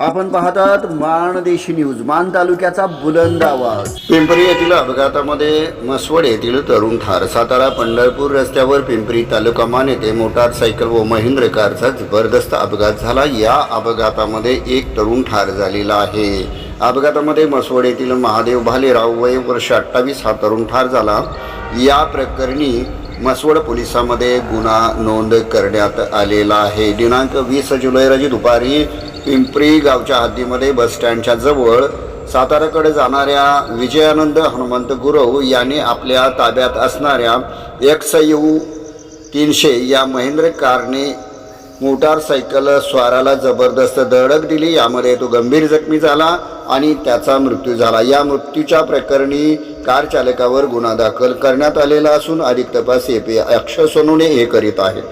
आपण पाहतात माणदेशी न्यूज मान तालुक्याचा बुलंद आवाज. पिंपरी येथील अपघातामध्ये मसवड येथील तरुण ठार. सातारा पंढरपूर रस्त्यावर पिंपरी तालुका मान येथे मोटारसायकल व महिंद्र कारचा जबरदस्त अपघात झाला. या अपघातामध्ये एक तरुण ठार झालेला आहे. अपघातामध्ये मसवड येथील महादेव भालेराव वय वर्ष अठ्ठावीस हा तरुण ठार झाला. या प्रकरणी मसवड पोलिसामध्ये गुन्हा नोंद करण्यात आलेला आहे. दिनांक वीस जुलै रोजी दुपारी पिंपरी गावच्या हद्दीमध्ये बसस्टँडच्या जवळ साताराकडे जाणाऱ्या विजयानंद हनुमंत गुरव यांनी आपल्या ताब्यात असणाऱ्या एक्स यू तीनशे या महेंद्र कारने मोटारसायकल स्वाराला जबरदस्त धडक दिली. यामध्ये तो गंभीर जखमी झाला. आणि त्याचा मृत्यू झाला. या मृत्यूच्या प्रकरणी कार चालकावर गुन्हा दाखल करण्यात आलेला असून अधिक तपास एपी अक्षय सोनवणे हे करीत आहेत.